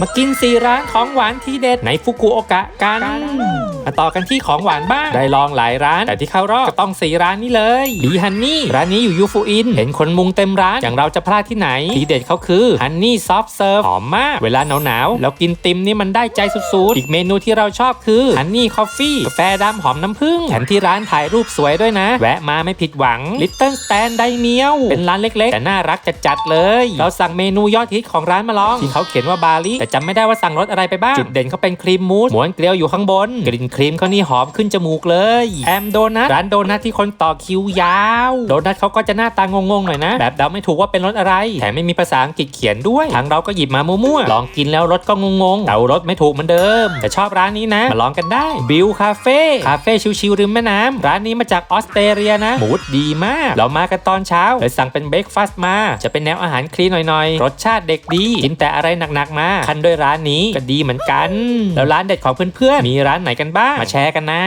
มากินสีร้านของหวานที่เด็ดในฟุกุโอกะกัน มาต่อกันที่ของหวานบ้าง ได้ลองหลายร้าน แต่ที่เข้ารอบก็ต้องสีร้านนี้เลยบีฮันนี่ร้านนี้อยู่ยูฟูอิน เห็นคนมุงเต็มร้าน อย่างเราจะพลาดที่ไหน ทีเด็ดเขาคือฮันนี่ซอฟเซิร์ฟหอมมาก เวลาหนาวๆแล้วกินติมนี่มันได้ใจสุดๆ อีกเมนูที่เราชอบคือฮันนี่คอฟฟี่กาแฟดำหอมน้ำผึ้งแถมที่ร้านถ่ายรูปสวยด้วยนะ แวะมาไม่ผิดหวังลิตเติ้ลสแตนไดเมียวเป็นร้านเล็กๆ แต่น่ารักจัดๆเลย เราสั่งเมนูยอดฮิตของร้านมาลองที่เขาเขียนว่าบาลิแต่จำไม่ได้ว่าสั่งรสอะไรไปบ้างจุดเด่นเขาเป็นครีมมูสม้วนเกลียวอยู่ข้างบนกลิ่นครีมเขานี่หอมขึ้นจมูกเลยแอมโดนัทร้านโดนัทที่คนต่อคิวยาว โดนัทเขาก็จะหน้าตางงๆหน่อยนะ แบบเดาไม่ถูกว่าเป็นรสอะไรแถมไม่มีภาษาอังกฤษเขียนด้วยทางเราก็หยิบมามั่วๆลองกินแล้วรสก็งงๆเดารสไม่ถูกเหมือนเดิม แต่ชอบร้านนี้นะ มาลองกันได้บิลคาเฟ่คาเฟ่ชิวๆริมแม่น้ำร้านนี้มาจากออสเตรเลียนะมูดดีมาก เรามากันตอนเช้าเลยสั่งเป็นเบรกฟาสต์มาจะเป็นแนวอาหารคลีนหน่อยๆ รสชาติเด็กดีกินแต่อะไรหนักๆมาคันด้วยร้านนี้ก็ดีเหมือนกัน แล้วร้านเด็ดของเพื่อนๆมีร้านไหนกันบ้างมาแชร์กันนะ